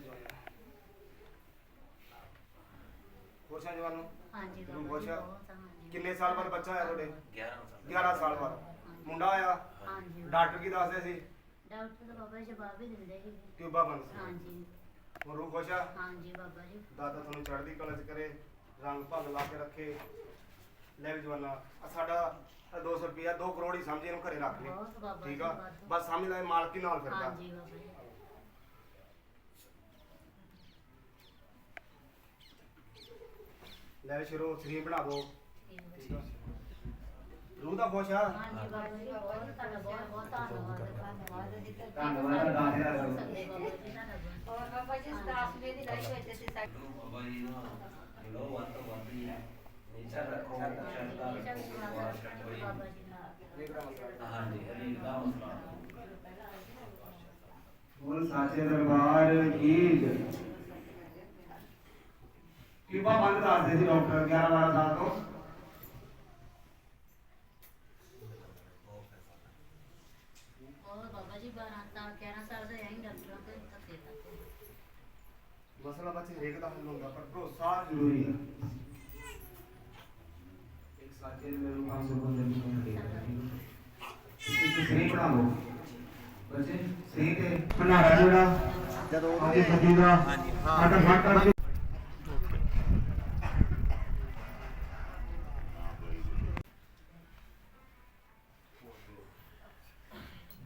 ਜਵਾਨ ਖੁਸ਼ ਆ ਜਵਾਨ ਹਾਂਜੀ ਤੈਨੂੰ ਬਾਬਾ ਜੀ ਪੁੱਛਿਆ? ਬਹੁਤ ਆ, ਹਾਂਜੀ। ਕਿੰਨੇ ਸਾਲ ਬਾਅਦ ਬੱਚਾ ਆਇਆ ਤੁਹਾਡੇ? 11 ਸਾਲ 11 ਸਾਲ ਬਾਅਦ। ਮੁੰਡਾ ਆਇਆ? ਹਾਂਜੀ। ਡਾਕਟਰ ਕੀ ਦੱਸਦੇ ਸੀ? ਡਾਕਟਰ ਤਾਂ ਬਾਬਾ ਜੀ ਜਵਾਬ ਹੀ ਦਿੰਦੇ ਸੀ। ਟਿਊਬਾ ਬੰਦ ਸੀ। ਹਾਂਜੀ। ਹੁਣ ਰੂਹ ਖੁਸ਼ ਆ? ਹਾਂਜੀ ਬਾਬਾ ਜੀ। ਦਾਦਾ ਤੁਹਾਨੂੰ ਚੜ੍ਹਦੀ ਕਲਾ ਚ ਕਰੇ ਰੰਗ ਭੰਗ ਲਾ ਕੇ ਰੱਖੇ। ਲੈ ਵੀ ਜਵਾਨਾ ਆ ਸਾਡਾ ਆਹ 200 ਰੁਪਿਆ 2 ਕਰੋੜ ਹੀ ਸਮਝੀ ਇਹਨੂੰ ਘਰੇ ਰੱਖ ਬਹੁਤ ਬਾਬਾ ਠੀਕ ਆ। ਬਸ ਸਮਝ ਲੈ ਮਾਲਕੀ ਨਾਲ ਫਿਰਦਾ। ਹਾਂਜੀ ਬਾਬਾ ਜੀ। ਲੈ ਵੀ ਸ਼ੁਰੂ ਸਰੀਰ ਬਣਾ ਦੋ। ਠੀਕ ਆ ਰੂਹ ਦਾ ਖੁਸ਼ ਆ। ਹਾਂਜੀ ਬਾਬਾ ਜੀ ਬਹੁਤ ਤੁਹਾਡਾ ਬਹੁਤ ਬਹੁਤ ਧੰਨਵਾਦ ਧੰਨਵਾਦ ਜੀ ਧੰਨਵਾਦ ਦਾ ਬਾਬਾ ਜੀ ਧੰਨਵਾਦ ਔਰ ਬਾਬਾ ਜੀ ਸਤਾਸਵੇਂ ਦੀ ਲਾਈਫ ਵਿੱਚ ਅਸੀਂ ਸਾਡੇ ਬਾਬਾ ਜੀ ਨਾ ਲੋ ਵੱਧ ਤੋਂ ਵੱਧ ਰੱਖੋ ਸ਼ਰਧਾ ਰੱਖੋ ਵਿਸ਼ਵਾਸ ਵਾਸ ਬਾਬਾ ਜੀ ਨਾਲ ਹਾਂਜੀ ਹਰੀ ਦਾ ਮਸਲਾ ਬੋਲ ਸਾਚੇ ਦਰਬਾਰ ਕੀ ਜੈ ਕਿਰਪਾ ਬੰਦ ਦੱਸਦੇ ਸੀ ਡਾਕਟਰ 11 12 ਸਾਲ ਤੋਂ। ਉਹ ਬਾਬਾ ਜੀ 12 ਸਾਲ 11 ਸਾਲ ਦਾ ਯਾਨੀ ਡਾਕਟਰਾਂ ਤੋਂ ਧੱਕੇ ਤੱਕ ਮਸਲਾ ਬੱਚੇ ਹਰੇਕ ਦਾ ਹੱਲ ਹੁੰਦਾ ਪਰ ਭਰੋਸਾ ਜ਼ਰੂਰੀ ਹੈ। ਇੱਕ ਸਾਚੇ ਮੈਨੂੰ ਕੰਮ ਤੋਂ ਬੰਦੇ ਨੂੰ ਦੇ ਇੱਕ ਸਹੀ ਬਣਾ ਲਓ। ਬੱਚੇ ਸਹੀ ਤੇ ਭੰਡਾਰਾ ਜਿਹੜਾ ਜਦੋਂ ਉਹਦੀ ਸੱਜੀ ਦਾ ਸਾਡਾ ਫਟ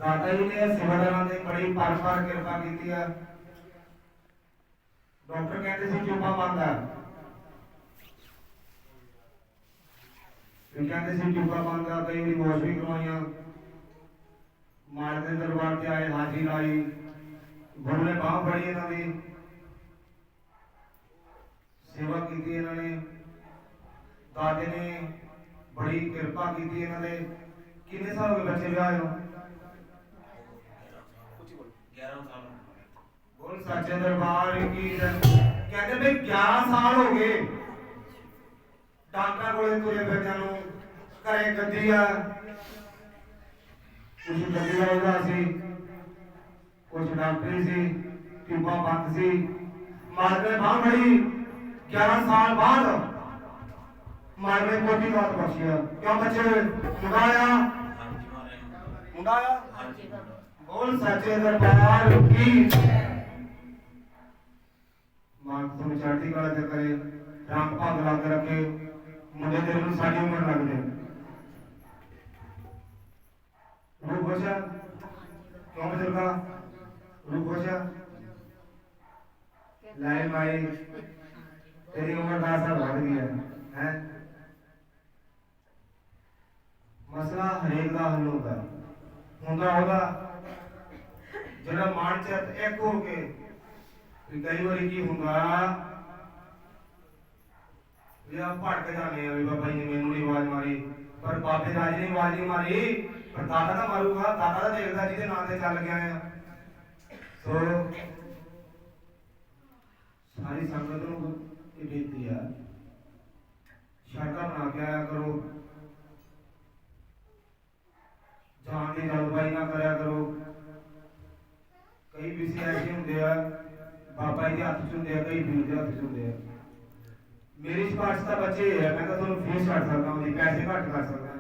ਦਾਦਾ ਜੀ ਨੇ ਸੇਵਾਦਾਰਾਂ ਦੇ ਬੜੀ ਪਰ ਕਿਰਪਾ ਕੀਤੀ ਆ। ਡਾਕਟਰ ਕਹਿੰਦੇ ਸੀ ਚੋਪਾ ਬੰਦ ਇਹ ਕਹਿੰਦੇ ਸੀ ਚੋਪਾ ਬੰਦ ਕਈ ਵਾਰੀ ਵਾਸ਼ ਵੀ ਕਰਵਾਈਆਂ। ਮਾਲਕ ਦੇ ਦਰਬਾਰ ਤੇ ਆਏ ਹਾਜੀ ਲਾਈ। ਗੁਰੂ ਨੇ ਬਾਹ ਫੜੀ ਇਹਨਾਂ ਦੀ। ਸੇਵਾ ਕੀਤੀ ਇਹਨਾਂ ਨੇ। ਦਾਦੇ ਨੇ ਬੜੀ ਕਿਰਪਾ ਕੀਤੀ ਇਹਨਾਂ ਦੇ। ਕਿੰਨੇ ਸਾਲ ਹੋ ਗਏ ਬੱਚੇ ਵਿਆਹ ਨੂੰ? 11 ਸਾਲ ਬੋਲ ਸੱਚੇ ਦਰਬਾਰ ਕੀ ਕਹਿੰਦੇ ਵੀ 11 ਸਾਲ ਹੋ ਗਏ। ਡਾਕਟਰਾਂ ਕੋਲੇ ਤੁਰੇ ਫਿਰਦਿਆਂ ਨੂੰ ਘਰੇ ਗੱਦੀ ਆ। ਕੁਝ ਗੱਦੀ ਆਉਂਦਾ ਸੀ ਕੁਝ ਡਾਕਟਰੀ ਸੀ ਟਿਊਬਾਂ ਬੰਦ ਸੀ। ਮਾਰਦੇ ਬਾਹ ਬੜੀ 11 ਸਾਲ ਬਾਅਦ ਮਾਰਦੇ ਕੋਟੀ ਬਾਤ ਬਖਸ਼ਿਆ। ਕਿਉਂ ਬੱਚੇ? ਮੁੰਡਾ ਮਾਰੇ ਮੁੰਡਾ ਆਇਆ? ਹਾਂਜੀ। ਬੋਲ ਸੱਚੇ ਦਰਬਾਰ ਕੀ ਮਾਂ ਤੁਹਾਨੂੰ ਚੜ੍ਹਦੀ ਕਲਾ ਤੇ ਕਰੇ ਰੰਗ ਭਾਗ ਲਾ ਰੱਖੇ, ਮੁੰਡੇ ਦੇ ਨੂੰ ਸਾਡੀ ਉਮਰ ਲੱਗ ਜਾਏ ਰੂਹ ਕਿਉਂ ਬਜ਼ੁਰਗਾ? ਰੂਹ ਬਚਾ ਲੈ ਮਾਈ, ਤੇਰੀ ਉਮਰ 10 ਸਾਲ ਵੱਧ ਗਈ ਹੈ ਹੈ? ਮਸਲਾ ਹਰੇਕ ਦਾ ਹੱਲ ਹੁੰਦਾ। ਹੁੰਦਾ ਉਹਦਾ ਜਿਹੜਾ ਮਨ ਚ ਇੱਕ ਹੋ ਕੇ ਵੀ ਕਈ ਵਾਰੀ ਕੀ ਹੁੰਦਾ, ਵੀ ਆ ਭਟਕ ਜਾਂਦੇ ਆ ਵੀ ਬਾਬਾ ਜੀ ਨੇ ਮੈਨੂੰ ਨਹੀਂ ਆਵਾਜ਼ ਮਾਰੀ, ਪਰ ਬਾਬੇ ਰਾਜ ਨੇ ਆਵਾਜ਼ ਨਹੀਂ ਮਾਰੀ, ਪਰ ਦਾਦਾ ਤਾਂ ਮਾਰੂਗਾ ਦਾਦਾ ਤਾਂ ਦੇਖਦਾ ਜਿਹਦੇ ਨਾਂ ਤੇ ਚੱਲ ਗਿਆ ਆ। ਸੋ ਸਾਰੀ ਸੰਗਤ ਨੂੰ ਇਹ ਬੇਨਤੀ ਆ, ਸ਼ਰਧਾ ਬਣਾ ਕੇ ਆਇਆ ਕਰੋ ਜਾਣ ਦੀ ਜਲਦਬਾਜ਼ੀ ਨਾ ਕਰਿਆ ਕਰੋ ਕਈ ਐਸੇ ਹੁੰਦੇ ਆ, ਬਾਬਾ ਜੀ ਦੇ ਹੱਥ 'ਚ ਹੁੰਦੇ ਆ, ਕਈ ਵੀਰ ਦੇ ਹੱਥ 'ਚ ਹੁੰਦੇ ਆ। ਮੇਰੀ ਸਿਫਾਰਿਸ਼ ਦਾ ਬੱਚੇ ਇਹ ਮੈਂ ਤਾਂ ਤੁਹਾਨੂੰ ਫੀਸ ਛੱਡ ਸਕਦਾ ਹਾਂ ਪੈਸੇ ਘੱਟ ਕਰ ਸਕਦਾ।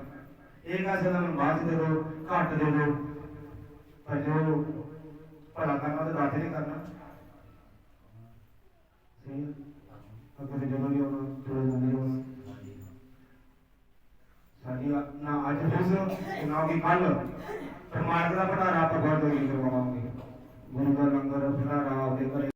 ਇਹ ਗੱਲ ਜਦੋਂ ਮੈਨੂੰ ਬਾਅਦ ਦੇ ਦਿਓ, ਘੱਟ ਦੇ ਦਿਓ। ਪਰ ਜੋ ਭਲਾ ਕਰਨਾ ਤਾਂ ਦਾਤੇ ਨੇ ਕਰਨਾ। ਸਹੀ ਅਗਰ ਜਦੋਂ ਵੀ ਉਹਨਾਂ ਜੁੜੇ ਜਾਂਦੇ ਹੋ ਸਾਡੀ ਨਾ ਅੱਜ ਫੀਸ ਨਾ ਵੀ ਕੱਲ ਪਰਮਾਤਮਾ ਦਾ ਭੰਡਾਰਾ ਆਪਾਂ ਗੁਰਦੁਆਰੇ ਕਰਵਾਵਾਂਗੇ। ਗੁਰੂ ਦਾ